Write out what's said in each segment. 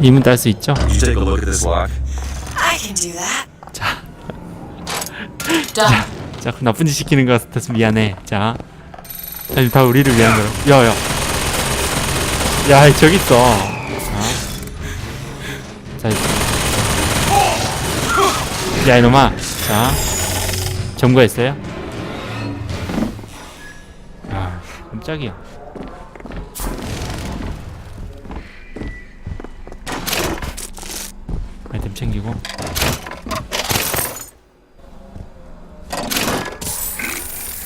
이문 딸 수 있죠? You take a look at this lock. I can do that. 자, Done. 자 나쁜 짓 시키는 것 같아서 미안해. 자, 사실 다 우리를 위한 거야. 야 야, 야 저기 있어. 자, 자, 야 이놈아, 자 점거했어요? 아, 깜짝이야. 아이템 챙기고.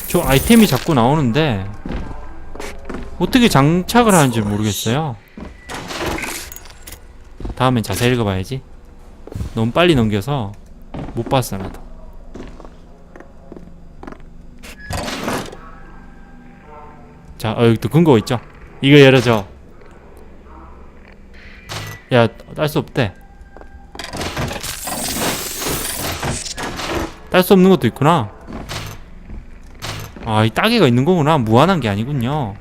저 아이템이 자꾸 나오는데 어떻게 장착을 하는지 모르겠어요. 다음엔 자세히 읽어봐야지. 너무 빨리 넘겨서 못 봤어 나도. 자, 어, 여기 또 근거 있죠? 이거 열어줘. 야, 딸 수 없대. 딸 수 없는 것도 있구나. 아, 이 따개가 있는 거구나. 무한한 게 아니군요.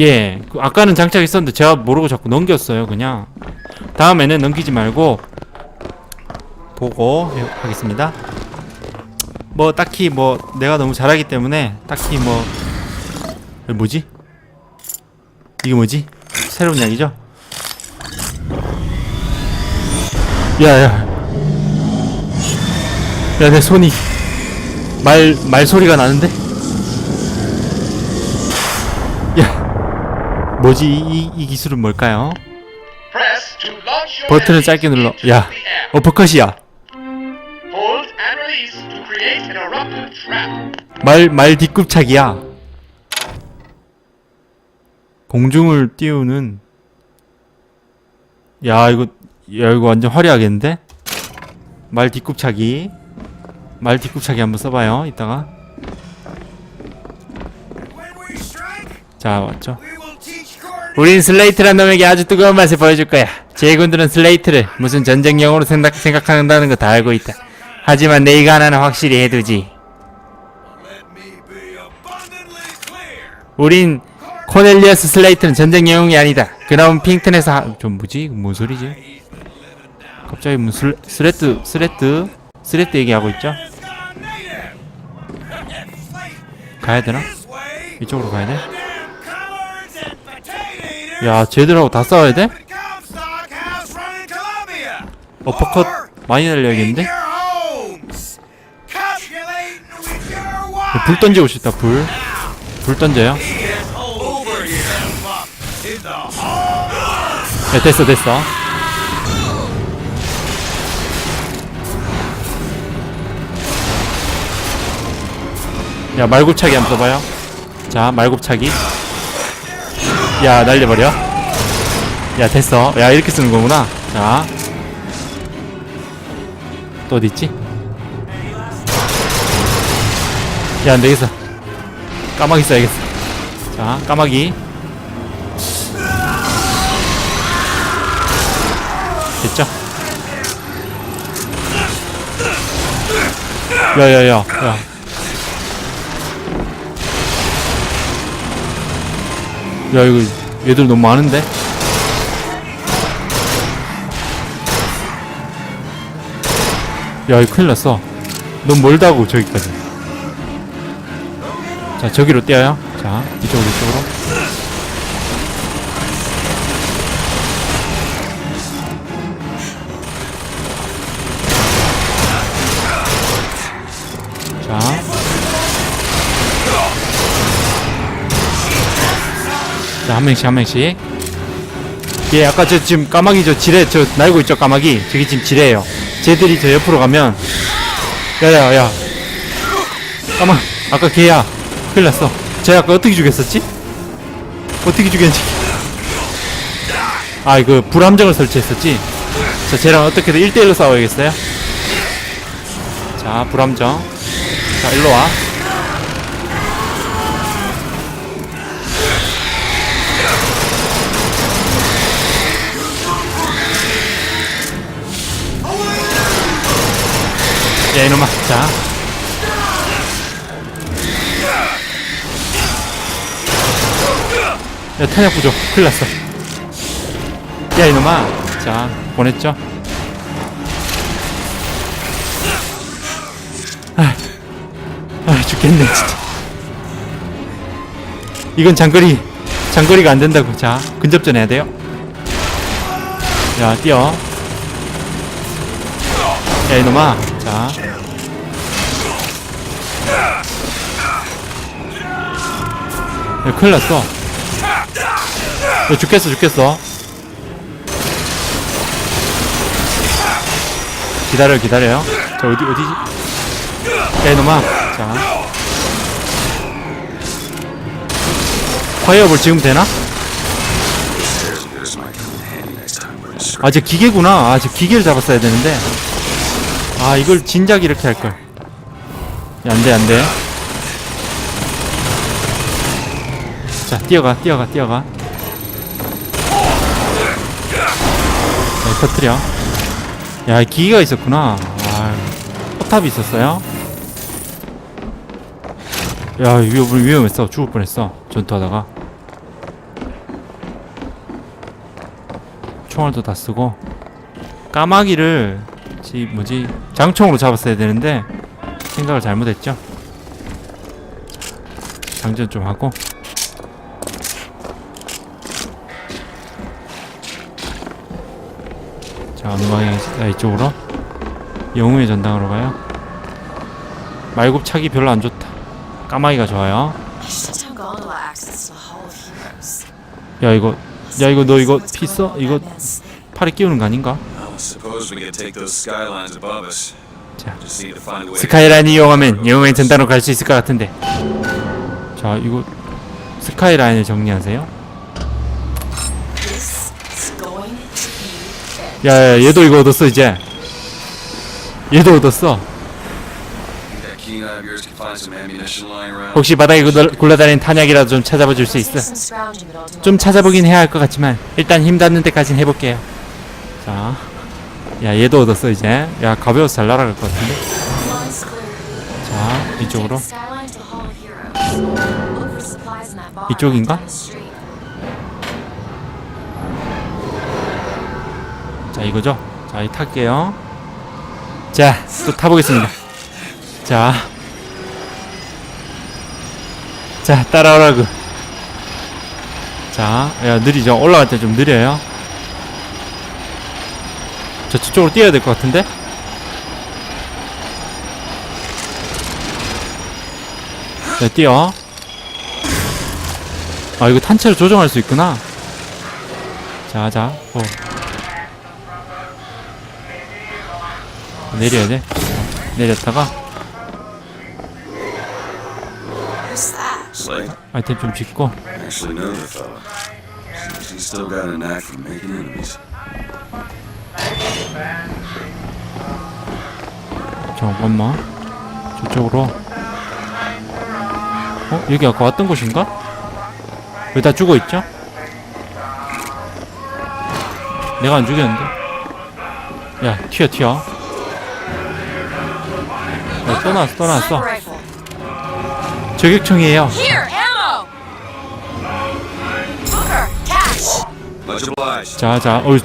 예, 그 아까는 장착했었는데 제가 모르고 자꾸 넘겼어요, 그냥. 다음에는 넘기지 말고 보고 해- 하겠습니다. 뭐 딱히 뭐 내가 너무 잘하기 때문에 딱히 뭐 뭐지? 이게 뭐지? 새로운 약이죠? 야야 야, 내 손이 말, 말 소리가 나는데? 야, 뭐지? 이, 이, 이 기술은 뭘까요? 버튼을 짧게 눌러. 야. 어퍼컷이야. 말, 말 뒤꿈차기야. 공중을 띄우는. 야, 이거, 야, 이거 완전 화려하겠는데? 말 뒤꿈차기. 말 뒤꿈차기 한번 써봐요, 이따가. 자, 왔죠? 우린 슬레이트란 놈에게 아주 뜨거운 맛을 보여줄 거야. 제군들은 슬레이트를 무슨 전쟁용으로 생각, 생각한다는 거 다 알고 있다. 하지만 내가 하나는 확실히 해두지. 우린 코넬리어스 슬레이트는 전쟁 영웅이 아니다. 그나마 핑튼에서 하... 좀 뭐지? 뭔 소리지? 갑자기 무슨 슬, 스레트 스레트 스레트 얘기하고 있죠? 가야 되나? 이쪽으로 가야 돼? 야, 쟤들하고 다 싸워야 돼? 어퍼컷 많이 날려야겠는데? 불 던지고 싶다, 불. 불 던져요. 야, 됐어, 됐어. 야, 말굽차기 한번 써봐요. 자, 말굽차기. 야, 날려버려. 야, 됐어. 야, 이렇게 쓰는 거구나. 자. 또 어디 있지? 야, 안 되겠어. 까마귀 써야겠어. 자, 까마귀. 됐죠? 야, 야, 야, 야. 야, 이거, 얘들 너무 많은데? 야, 이거 큰일 났어. 너무 멀다고, 저기까지. 자, 저기로 뛰어요. 자, 이쪽으로, 이쪽으로. 자, 한 명씩, 한 명씩. 예, 아까 저 지금 까마귀 저 지뢰, 저 날고 있죠, 까마귀. 저기 지금 지뢰예요. 쟤들이 저 옆으로 가면, 야, 야, 야. 까마, 아까 걔야. 큰일 났어. 쟤 아까 어떻게 죽였었지? 어떻게 죽였지? 아, 이거 불함정을 설치했었지? 자, 쟤랑 어떻게든 1대1로 싸워야겠어요? 자, 불함정. 자, 일로 와. 야, 이놈아. 자. 야 탄약 부족. 큰일 났어. 야 이놈아. 자 보냈죠? 아, 아 죽겠네 진짜. 이건 장거리 장거리가 안 된다고. 자 근접전 해야 돼요. 야 뛰어. 야 이놈아 자 야, 큰일 났어. 야, 죽겠어, 죽겠어. 기다려, 기다려요. 자, 어디, 어디지? 야, 이놈아. 자. 파이어볼 지금 되나? 아, 저 기계구나. 아, 저 기계를 잡았어야 되는데. 아, 이걸 진작 이렇게 할걸. 야, 안 돼, 안 돼. 자 뛰어가 뛰어가 뛰어가. 네, 터트려. 야 기계가 있었구나. 아 포탑이 있었어요? 야 위험, 위험했어. 죽을 뻔했어 전투하다가. 총알도 다 쓰고. 까마귀를 지 뭐지 장총으로 잡았어야 되는데 생각을 잘못했죠 장전 좀 하고 자, 방향이지? 아, 이쪽으로? 영웅의 전당으로 가요? 말굽차기 별로 안 좋다. 까마귀가 좋아요. 야, 이거, 야, 이거 너 이거 피 써? 이거? 팔에 끼우는 거 아닌가? Well, suppose we could take those skylines above us. 자, Just need to find a way. 스카이라인 이용하면 영웅의 전당으로 갈 수 있을 것 같은데. 자, 이거 스카이라인을 정리하세요. This is going to be 야, 야, 얘도 이거 얻었어 이제. 얘도 얻었어. That keen eye of yours can find some ammunition lying around. 혹시 바닥에 굴러- 굴러다니는 탄약이라도 좀 찾아봐 줄 수 있어? 좀. 찾아보긴 해야 할 것 같지만 일단 힘 닿는 데까지는 해볼게요. 자, 야 얘도 얻었어 이제. 야 가벼워서 잘 날아갈 것 같은데. 자 이쪽으로. 이쪽인가? 자 이거죠. 자 이 탈게요. 자 또 타보겠습니다. 자, 자 따라오라고. 자, 야 느리죠. 올라갈 때 좀 느려요. 저 저쪽으로 뛰어야 될 것 같은데. 네, 뛰어. 아, 이거 탄체로 조정할 수 있구나. 자, 자, 어. 내려야 돼. 내렸다가? 아이템 좀 짓고. 잠깐만. 저쪽으로. 어? 여기 아까 왔던 곳인가? 왜 다 죽어 있죠? 내가 안 죽였는데? 야, 튀어, 튀어. 야, 또 나왔어, 또 나왔어. Sniper rifle. 저격총이에요. Here, ammo. Booker, cash. Much obliged. 자, 자, 어,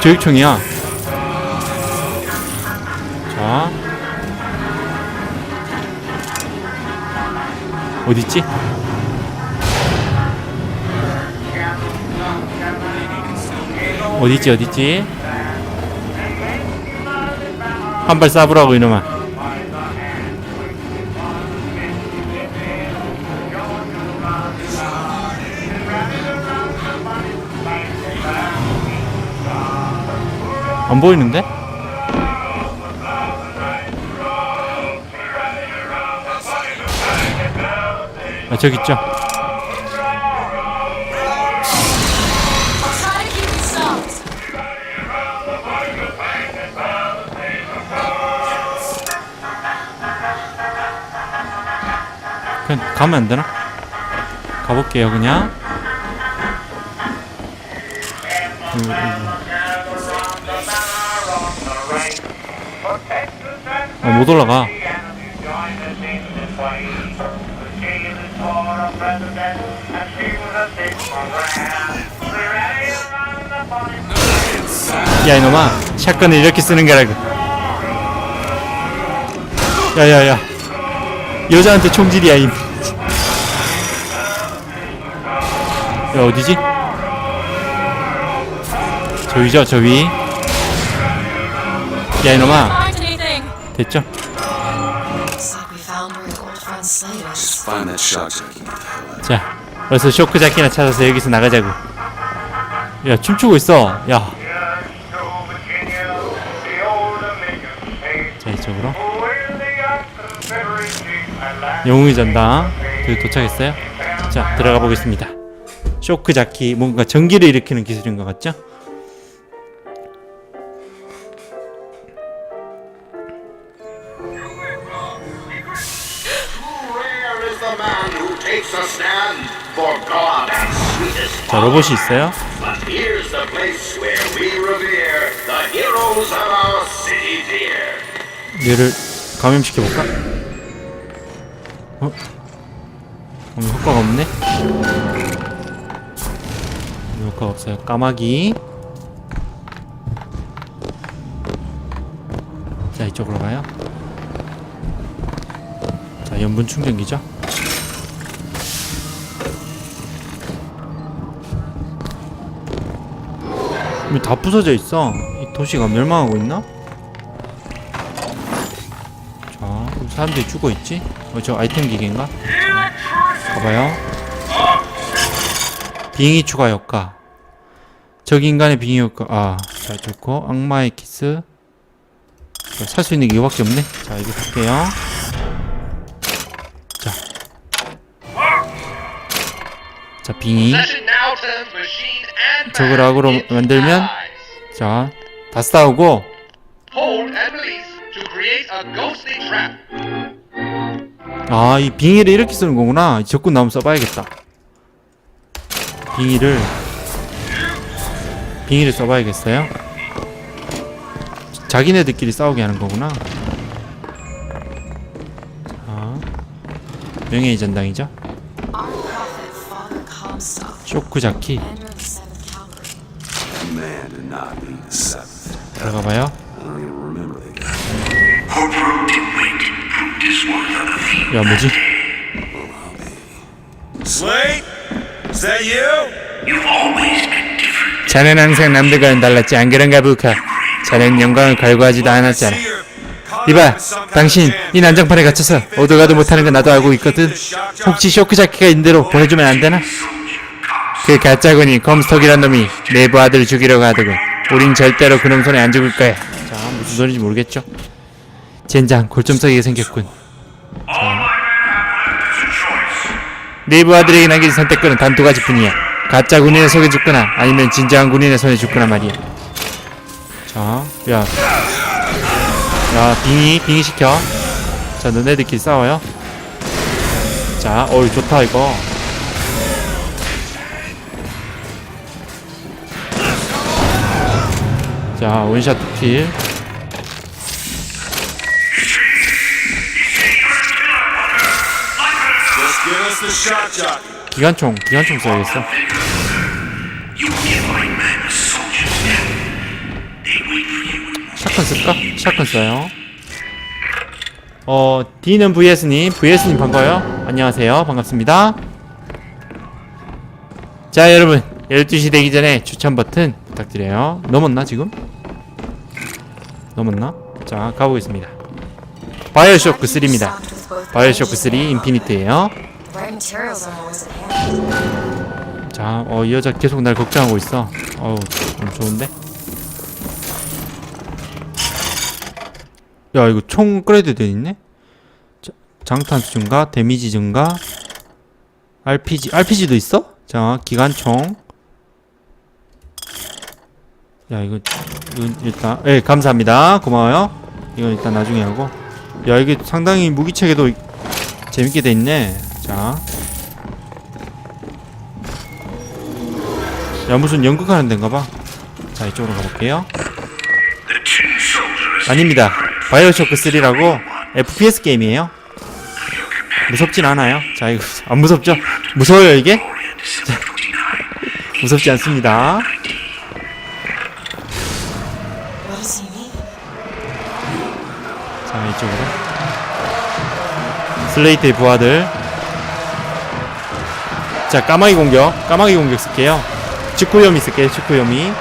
저격총이야. 어딨지? 어딨지, 어딨지? 한 발 쏴보라고, 이놈아. 안 보이는데? 저기 있죠? 그냥 가면 안 되나? 가볼게요, 그냥. 음, 음. 어, 못 올라가. 야 이놈아 샷건을 이렇게 쓰는 거라고 야야야 여자한테 총질이야 임. 야 어디지? 저 위죠 저 위 야 이놈아 Find anything? 됐죠? Find that 어서 쇼크 자키나 찾아서 여기서 나가자고. 야 춤추고 있어. 야. 자 이쪽으로. 영웅의 전당. 저기 도착했어요. 자 들어가 보겠습니다. 쇼크 자키 뭔가 전기를 일으키는 기술인 것 같죠? 자 로봇이 있어요. 얘를 감염시켜볼까? 어? 어, 효과가 없네? 효과가 없어요. 까마귀. 자, 이쪽으로 가요. 자, 연분 충전기죠? 다 부서져 있어. 이 도시가 멸망하고 있나? 자, 사람들이 죽어 있지? 어, 저 아이템 기계인가? 봐봐요. 빙의 추가 효과. 적 인간의 빙의 효과. 아, 자, 좋고. 악마의 키스. 살 수 있는 게 이거밖에 없네. 자, 이거 볼게요. 자. 자, 빙의. 적을 악으로 만들면. 자, 다 싸우고. 아, 이 빙의를 이렇게 쓰는 거구나. 이 적군 나오면 써봐야겠다. 빙의를 빙의를 써봐야겠어요. 자기네들끼리 싸우게 하는 거구나. 자, 명예의 전당이죠. Our prophet, Father Comstock, 쇼크 자키 commander of the 7th Cavalry. Man did not lead the seventh. 들어가봐요. 야 뭐지? Slade? Is that you? 자넨 항상 남들과는 달랐지 안 그런가 부카? 자넨 영광을 갈구하지도 않았잖아. 이봐, 당신 이 난장판에 갇혀서 오도가도 못하는 건 나도 알고 있거든. 혹시 쇼크 자키가 있는 대로 보내주면 안 되나? 그 가짜군이 검스톡이란 놈이 내부 아들을 죽이려고 하더군. 우린 절대로 그놈 손에 안 죽을 거야. 자, 무슨 소리인지 모르겠죠? 젠장, 골점 썩이게 생겼군. 자. 내부 아들에게 남긴 선택권은 단 두 가지 뿐이야. 가짜 군인의 속에 죽거나 아니면 진정한 군인의 손에 죽거나 말이야. 자, 야, 야, 빙의, 빙의 시켜. 자, 너네들끼리 싸워요. 자, 어이, 좋다, 이거. 자, 원샷 킬. 기관총, 기관총 써야겠어. 샷건 쓸까? 샷건 써요. 어, D는 VS님, VS님 반가워요. 안녕하세요. 반갑습니다. 자, 여러분. 12시 되기 전에 추천 버튼 부탁드려요. 넘었나, 지금? 넘었나? 자, 가보겠습니다. 바이오쇼크 3입니다. 바이오쇼크 3 인피니트예요 Right materials are always at hand. 자, 어, 이 여자 계속 날 걱정하고 있어. 어우, 좀 좋은데? 야, 이거 총돼 있네? 자, 장탄수 증가, 데미지 증가, RPG, RPG도 있어? 자, 기관총. 야, 이거, 이건 일단, 예, 감사합니다. 고마워요. 이건 일단 나중에 하고. 야, 이게 상당히 무기체계도 재밌게 돼 있네. 자. 야 무슨 연극하는 데인가 봐. 자 이쪽으로 가볼게요. 아닙니다. 바이오쇼크 3라고 FPS 게임이에요. 무섭진 않아요. 자 이거 안 무섭죠? 무서워요 이게? 자, 무섭지 않습니다. 슬레이트의 부하들. 자, 까마귀 공격. 까마귀 공격 쓸게요. 직구요미 쓸게요, 직구요미.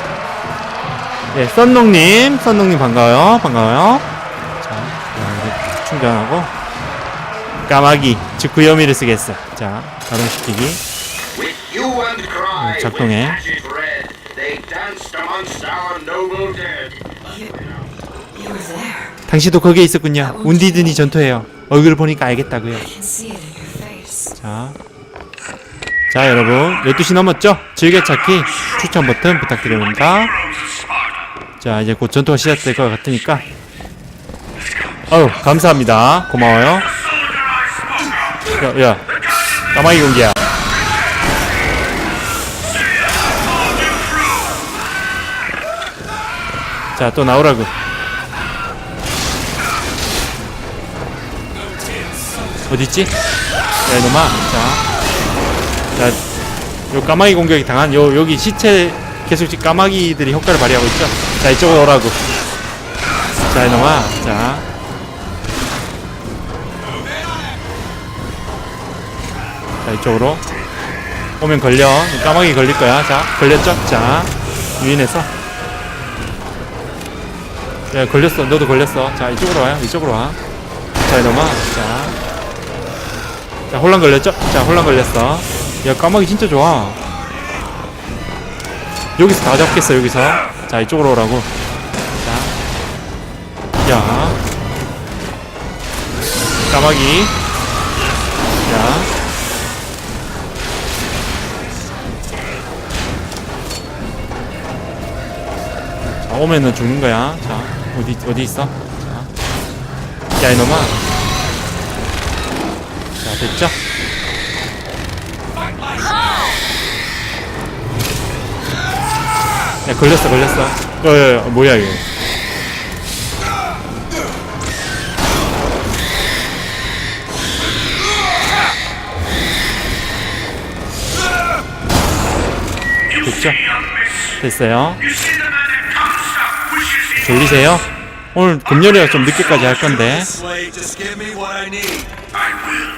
예, 썬농님. 썬농님 반가워요. 반가워요. 자, 자, 이제 충전하고. 까마귀. 직구요미를 쓰겠어. 자, 가동시키기. Cry, 작동해. 당신도 거기에 있었군요. 운디드니 전투예요. 얼굴 보니까 알겠다고요. 자. 자, 여러분. 12시 넘었죠? 즐겨찾기 추천 버튼 부탁드립니다. 자, 이제 곧 전투가 시작될 것 같으니까. 어우, 감사합니다. 고마워요. 야, 야. 까마귀 공기야. 자, 또 나오라고. 어딨지? 야, 이놈아. 자. 자, 요 까마귀 공격이 당한 요 여기 시체 계속 까마귀들이 효과를 발휘하고 있죠. 자 이쪽으로 오라고. 자 이놈아, 자. 자 이쪽으로 오면 걸려. 까마귀 걸릴 거야. 자 걸렸죠? 자 유인해서. 야 걸렸어. 너도 걸렸어. 자 이쪽으로 와요. 이쪽으로 와. 자 이놈아, 자. 자 혼란 걸렸죠? 자 혼란 걸렸어 야 까마귀 진짜 좋아 여기서 다 잡겠어 여기서 자 이쪽으로 오라고 자 야 까마귀 자 자, 오면은 죽는 거야. 자, 어디, 어디 있어? 자. 야, 이놈아. 자, 됐죠? 야, 걸렸어, 걸렸어. 어, 야, 야, 뭐야, 이거. 됐죠? 됐어요. 졸리세요? 오늘 금요일이라 좀 늦게까지 할 건데.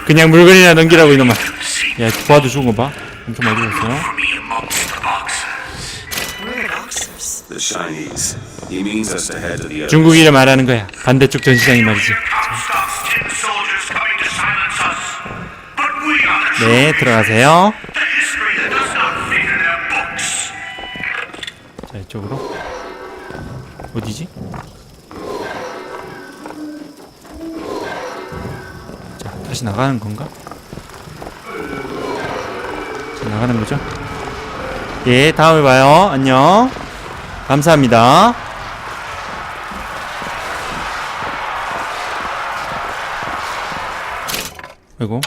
그냥 물건이나 넘기라고 이놈아. 야, 부하도 죽은 거 봐. 엄청 많이 other. 중국이를 말하는 거야. 반대쪽 전시장이 말이지. 네, 들어가세요. 자, 이쪽으로. 어디지? 다시 나가는 건가? 자, 나가는 거죠? 예, 다음에 봐요. 안녕. 감사합니다. 아이고.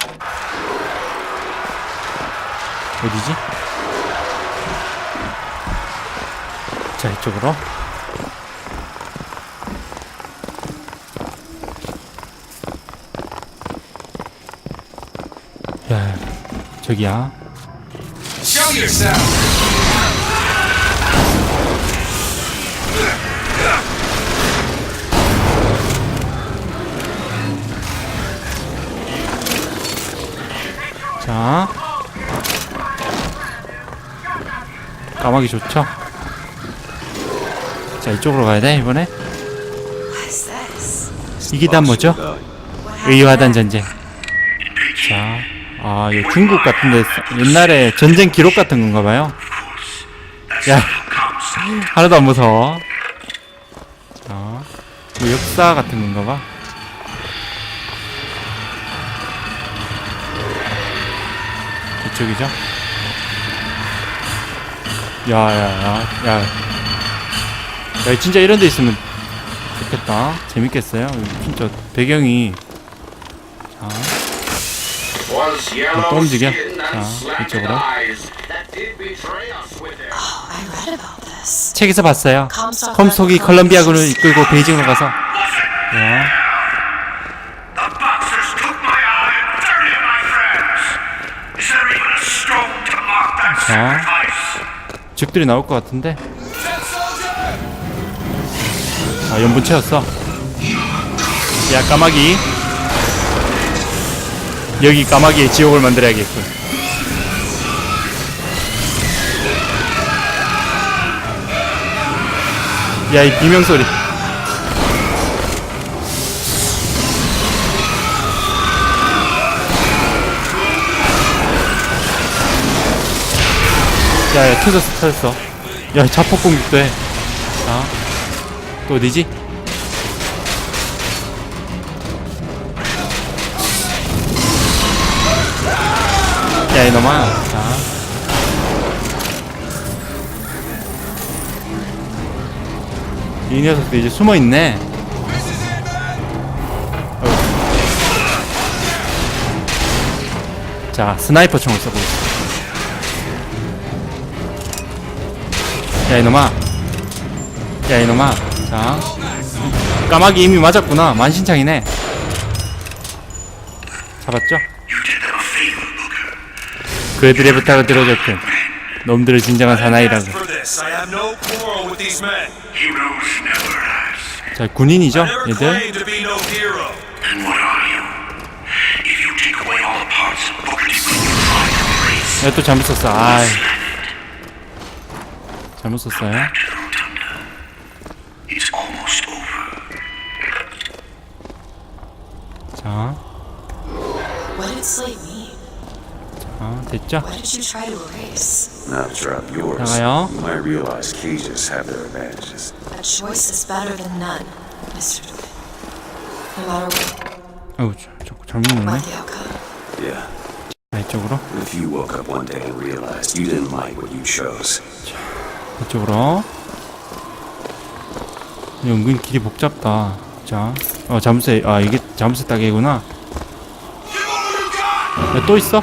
어디지? 자, 이쪽으로. 야, 저기야. Show yourself. 자. 까마귀 좋죠? 자, 이쪽으로 가야 돼, 이번에. 이게 다 뭐죠? 의화단 전쟁. 자, 아, 이 중국 같은데 옛날에 전쟁 기록 같은 건가 봐요. 야, 하나도 안 무서워. 자, 뭐 역사 같은 건가 봐. 이쪽이죠? 야, 야, 야, 야. 야, 진짜 이런 데 있으면 좋겠다. 재밌겠어요. 진짜 배경이. 자, 또 움직여. 자, 이쪽으로. Oh. 책에서 봤어요. The 컬럼비아군을. 이끌고 베이징으로 가서. Huh? sacrifice? 적들이 나올 것 같은데 아 연분 채웠어 야 까마귀 여기 까마귀의 지옥을 만들어야겠군. 야 이 비명소리. 야야 터졌어 터졌어. 야 자폭 공격도 해. 자, 또 어디지? 야 이놈아. 자. 이 녀석도 이제 숨어있네. 자 스나이퍼 총을 써보고 있어. 야 이놈아. 야 이놈아. 자. 까마귀 이미 맞았구나. 만신창이네. 잡았죠? 그 애들의 부탁을 들어줬든 놈들을 진정한 사나이라고. 자 군인이죠 얘들 야 또 잘못 썼어 아이 잘못 썼어요. 자, 자 됐죠? What did you try to erase? Now to drop yours, 나가요. you might realize cages have their advantages. A choice is better than none, Mr. No matter what, 어우 저, 저, 잘못 눌렀네. Yeah. 자 이쪽으로 If you woke up one day and realized you didn't like what you chose, 이쪽으로 이거 은근 길이 복잡다 자, 어 잠수 아 이게 잠수 따개구나 야, 또 있어?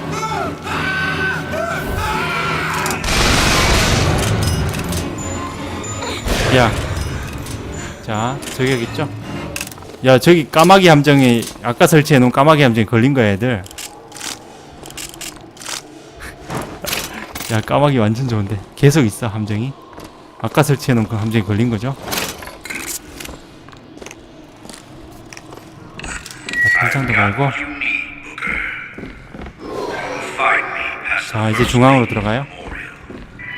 야, 자 저기 여기 있죠? 야 저기 까마귀 함정에 아까 설치해놓은 까마귀 함정에 걸린 거야 애들. 야 까마귀 완전 좋은데. 계속 있어 함정이? 아까 설치해놓은 그 함정에 걸린 거죠? 자. Find me as 자 이제 중앙으로 들어가요?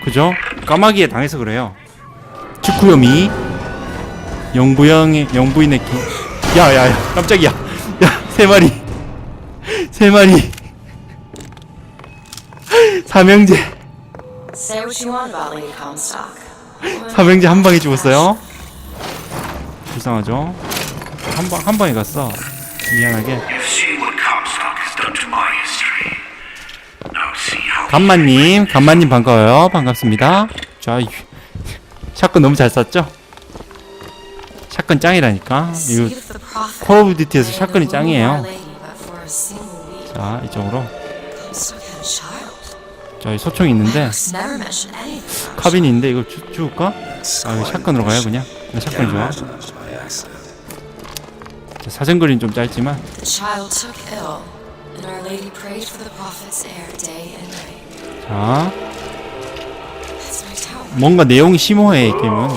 그죠? 까마귀에 당해서 그래요 축구요미 영부영의 영부인의 기 야야야 깜짝이야 야 세 마리 세 마리 삼형제. 삼형제 한 방에 죽었어요 불쌍하죠 한 방 한 방에 갔어 미안하게 간만님 간만님 반가워요 반갑습니다 자 이- 샷건 너무 잘 쐈죠 샷건 짱이라니까 이거. 콜 오브 듀티에서 샷건이 짱이에요 자 이쪽으로. 저희 소총이 있는데 카빈이 있는데 이걸 주, 주울까? it's 아 이거 샷건으로 가요. 그냥 샷건이 좋아. 자, 사정거리는 좀 짧지만 The 뭔가 내용이 심오해 이 게임은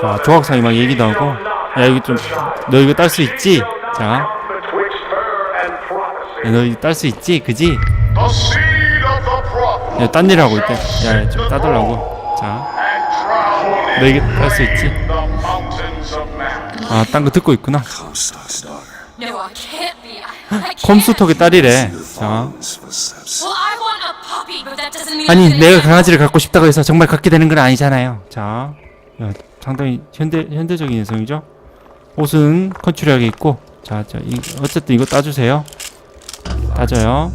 자 조각상이 막 얘기도 하고 야 이거 좀 너 이거 딸 수 있지? 자. 야, 너 이거 딸 수 있지? 그지? 야 딴일 하고 있대 야 좀 따달라고 자 and drown 너 이거 딸 수 있지? in the mountains of man. 아딴 거 듣고 있구나. 컴스톡의 딸이래 자 아니 내가 강아지를 갖고 싶다고 해서 정말 갖게 되는 건 아니잖아요. 자 야, 상당히 현대 현대적인 여성이죠? 옷은 컨츄리하게 입고 자, 자 이, 어쨌든 이거 따주세요. 따져요.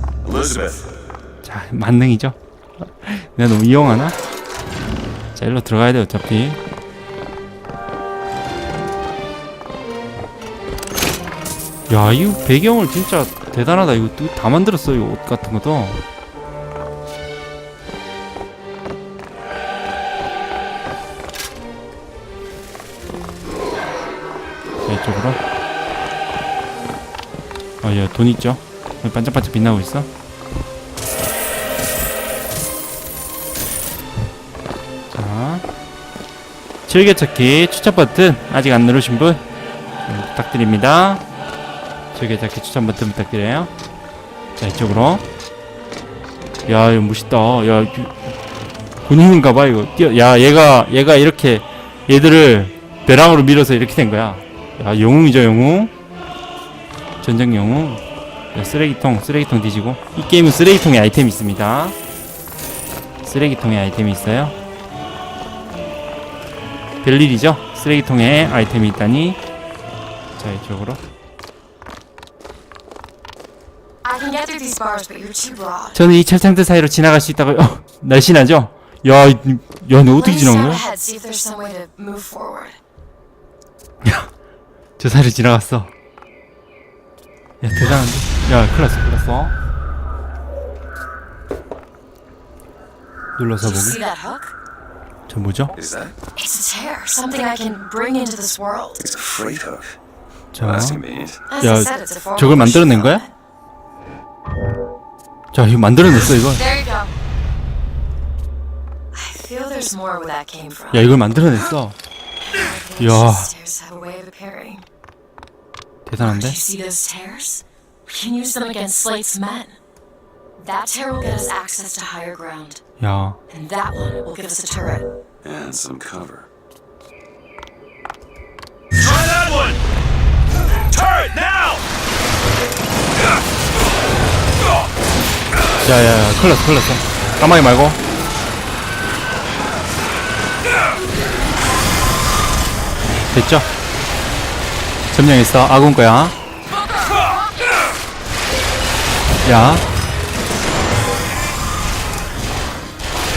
자 만능이죠? 내가 너무 이용하나? 자 일로 들어가야 돼 어차피. 야 이거 배경을 진짜 대단하다. 이거 또다 만들었어 이거 옷 같은 것도 이쪽으로? 아야돈 있죠? 반짝반짝 빛나고 있어? 자 즐겨찾기 추천 버튼 아직 안 누르신 분 부탁드립니다. 즐겨찾기 추천 버튼 부탁드려요. 자 이쪽으로. 야 이거 멋있다. 야 본인인가봐 이거. 뛰어 야 얘가 얘가 이렇게 얘들을 배랑으로 밀어서 이렇게 된 거야. 야 영웅이죠 영웅. 전쟁 영웅. 야, 쓰레기통 쓰레기통 뒤지고 이 게임은 쓰레기통에 아이템이 있습니다. 쓰레기통에 아이템이 있어요. 별일이죠? 쓰레기통에 아이템이 있다니. 자, 이쪽으로. 저는 이 철창들 사이로 지나갈 수 있다고, 어, 날씬하죠? 야, 이- 야, 너 어떻게 out 거야? ahead, 저 사이로 지나갔어. 야, 대단한데? 야, 큰일 났어, 큰일 났어. 눌러서 보기. see that hook? 저 뭐죠? Is that? It's a tear, something I can bring into this world. It's a freight hook. 자, Well, that's convenient. As 야, I said, it's a form 저걸 of 만들어낸 거야? 자, 이거 만들어냈어, 이거. There you go. I feel there's more where that came from. 야, 이걸 만들어냈어. 야. ancient stairs have a way of appearing. 대단한데? Do you see those tears? We can use them against Slate's men. That tear will get us access to higher ground, 야, and that one will give us a turret. And some cover. Try that one! Turret now! 야, 야, 야, 큰일 났어, 큰일 났어. 까마귀 말고. 됐죠? 점령했어. 아군 거야. 야.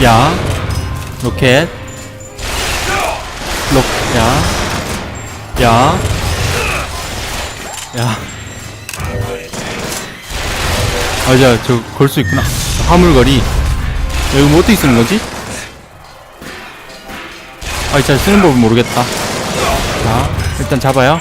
야. 로켓. 로, 야. 야. 야. 아, 자, 저, 걸 수 있구나. 화물거리. 야, 이거 뭐 어떻게 쓰는 거지? 아, 잘 쓰는 법은 모르겠다. 자, 일단 잡아요.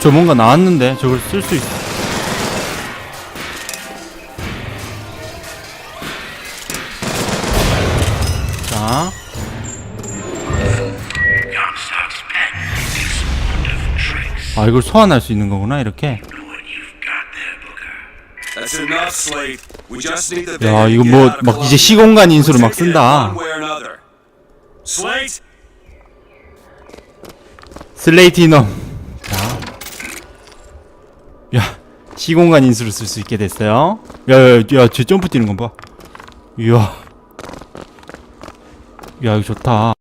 저 뭔가 나왔는데 저걸 쓸 수 있어. 자. 아 이걸 소환할 수 있는 거구나 이렇게. 야 이거 뭐 막 이제. 시공간 인수를 막 쓴다. 슬레이트 이놈. 자, 야 시공간 인수를 쓸 수 있게 됐어요. 야야야저 점프 뛰는 거 봐. 이야, 야 이거 좋다.